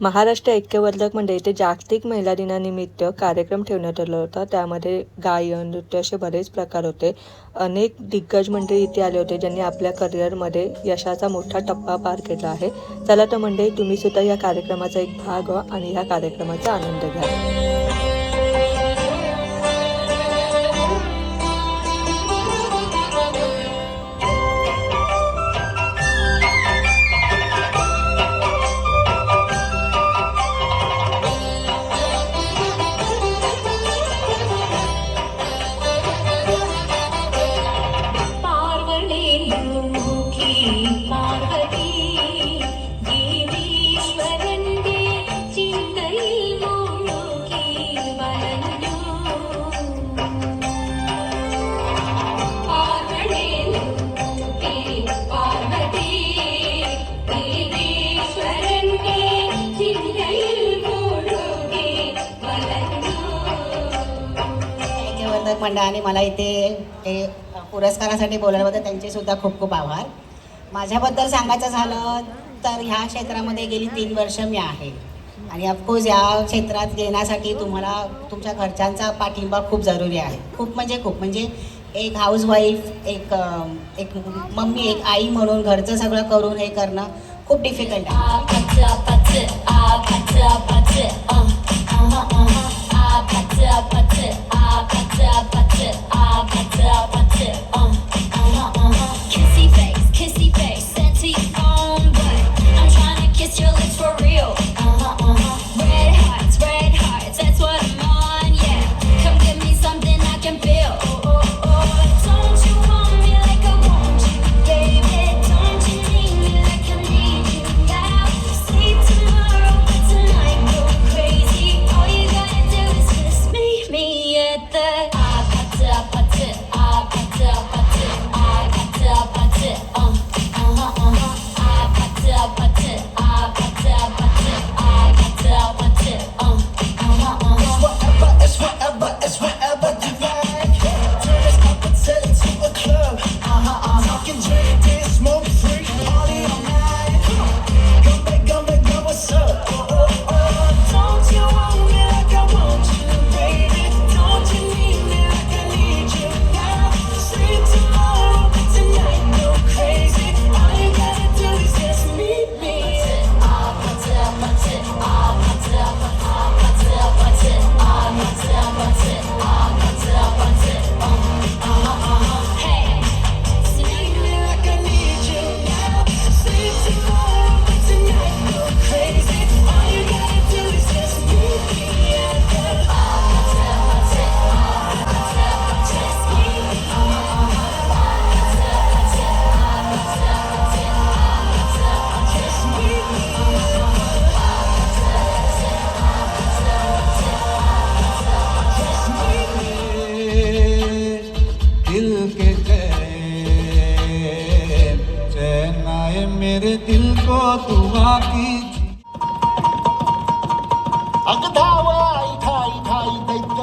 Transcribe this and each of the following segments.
महाराष्ट्र ऐक्यवर्धक मंडळीचे जागतिक महिला दिनानिमित्त कार्यक्रम ठेवण्यात आला होता. त्यामध्ये गायन नृत्य असे बरेच प्रकार होते. अनेक दिग्गज मंडळी इथे आले होते ज्यांनी आपल्या करिअरमध्ये यशाचा मोठा टप्पा पार केला आहे. चला तर मंडळी तुम्ही सुद्धा या कार्यक्रमाचा एक भाग व्हा आणि या कार्यक्रमाचा आनंद घ्या. मंडळाने मला इथे हे पुरस्कारासाठी बोलवलं त्यांचे सुद्धा खूप खूप आभार. माझ्याबद्दल सांगायचं झालं तर ह्या क्षेत्रामध्ये गेली तीन वर्ष मी आहे. आणि ऑफकोर्स या क्षेत्रात घेण्यासाठी तुम्हाला तुमच्या घरच्यांचा पाठिंबा खूप जरुरी आहे. खूप म्हणजे खूप. म्हणजे एक हाऊसवाईफ एक एक मम्मी एक आई म्हणून घरचं सगळं करून हे करणं खूप डिफिकल्ट आहे.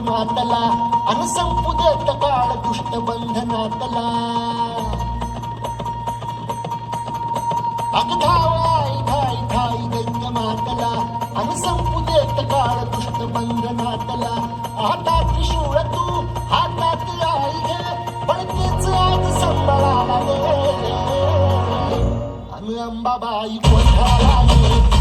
मातला. अनसंपू देत काळ दुष्ट बंधनातला. अगधावाय धाय धाय दैत्य मातला. अनसंपू देत काळ दुष्ट बंधनातला. आता त्रिशूळ Bye bye, one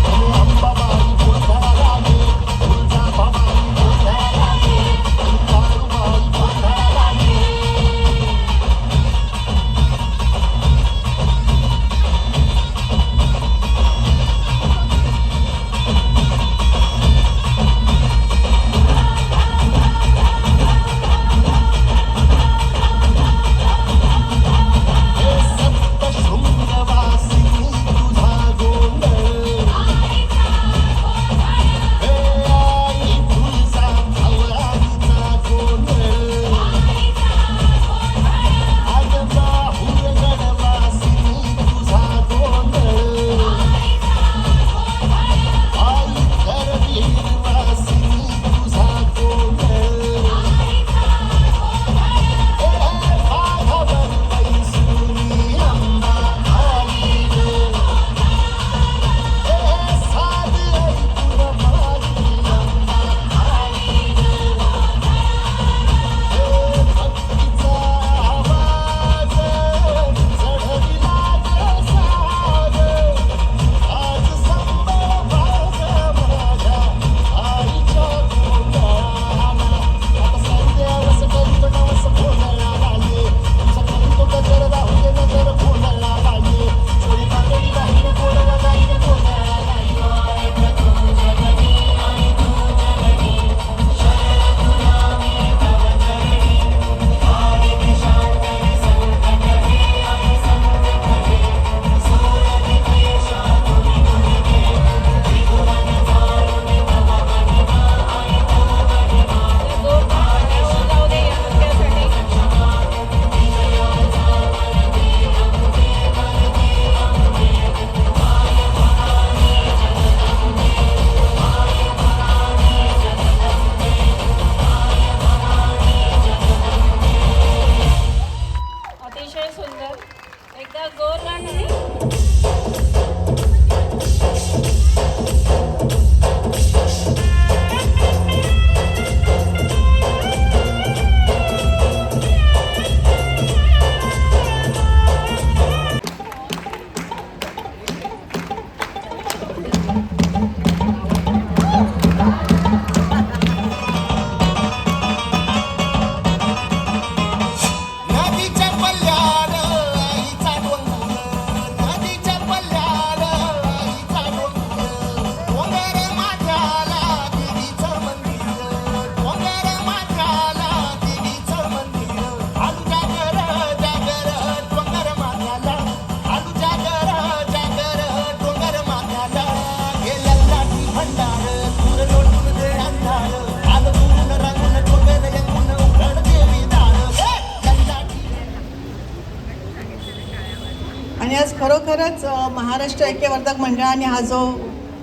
खरोखरच महाराष्ट्र ऐक्यवर्धक मंडळाने हा जो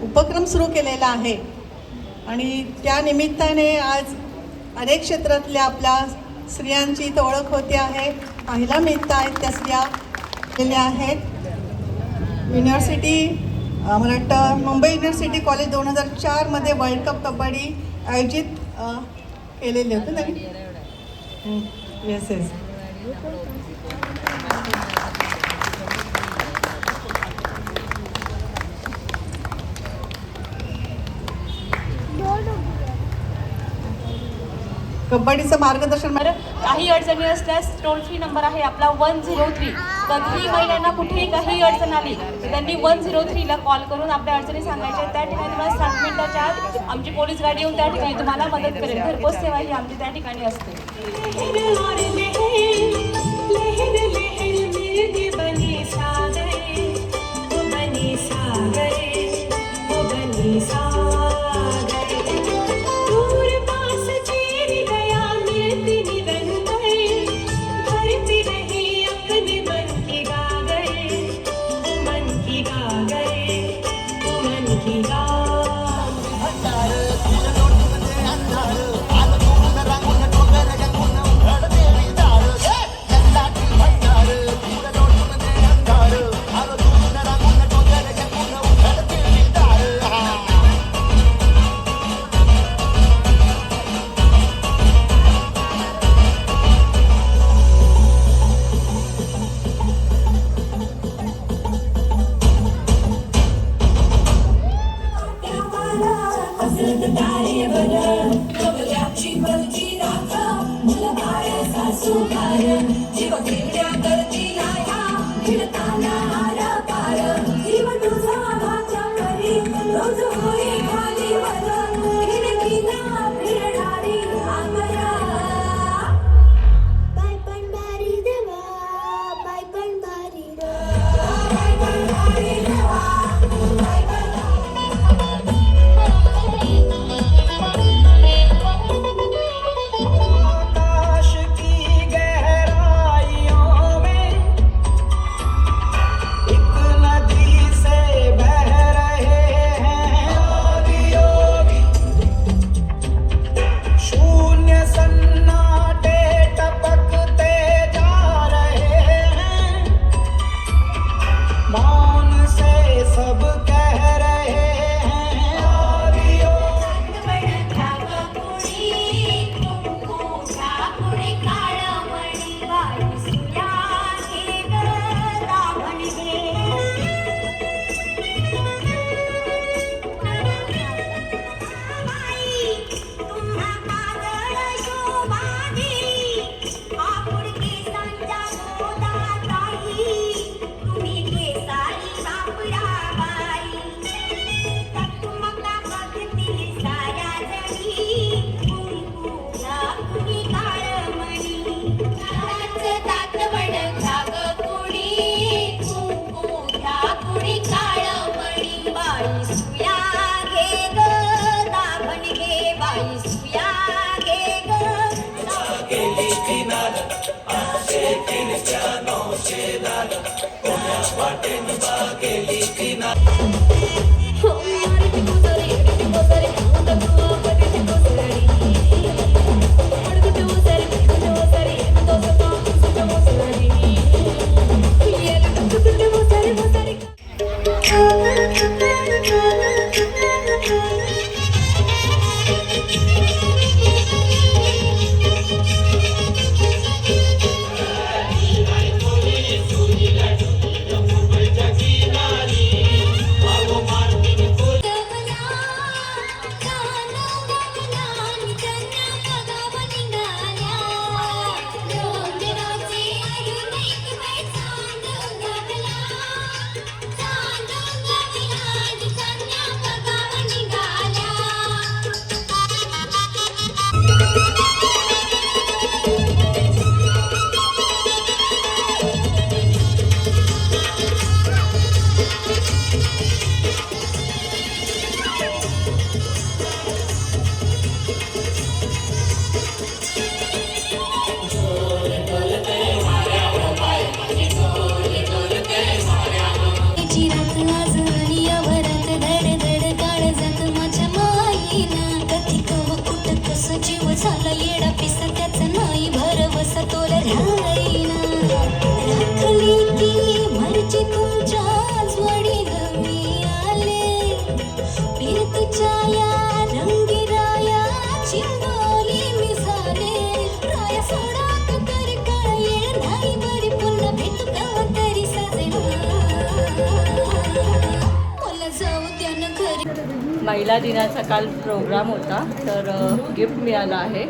उपक्रम सुरू केलेला आहे आणि त्या निमित्ताने आज अनेक क्षेत्रातल्या आपल्या स्त्रियांची इथं ओळख होते आहे पाहायला मिळत आहेत त्या स्त्रिया केल्या आहेत. युनिव्हर्सिटी मला वाटतं मुंबई युनिव्हर्सिटी कॉलेज दोन हजार चारमध्ये वर्ल्ड कप कबड्डी आयोजित केलेले होते ना? येस येस कबड्डीचं मार्गदर्शन तर काही अडचणी असल्यास टोल फ्री नंबर आहे आपला वन झिरो थ्री कधीही महिलांना कुठेही काही अडचण आली तर त्यांनी वन झिरो थ्रीला कॉल करून आपल्या अडचणी सांगायच्या. त्या ठिकाणी तुम्हाला सात मिनिटाच्या आत आमची पोलीस गाडी येऊन त्या ठिकाणी तुम्हाला मदत करेल. घरपोच सेवा ही आमची त्या ठिकाणी असते. yeah I महिला दिनाचा काल प्रोग्राम होता तर गिफ्ट मिळालं आहे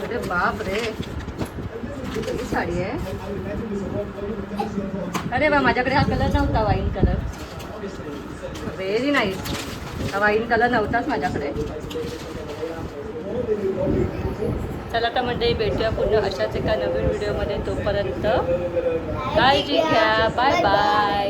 अरे बाप रे ही साडी आहे अरे बा माझ्याकडे हा कलर नव्हता वाईन कलर व्हेरी नाईस हा वाईन कलर नव्हताच माझ्याकडे. चला तर म्हणजे भेटूया पुन्हा अशाच एका नवीन व्हिडिओमध्ये तोपर्यंत काळजी घ्या. Bye bye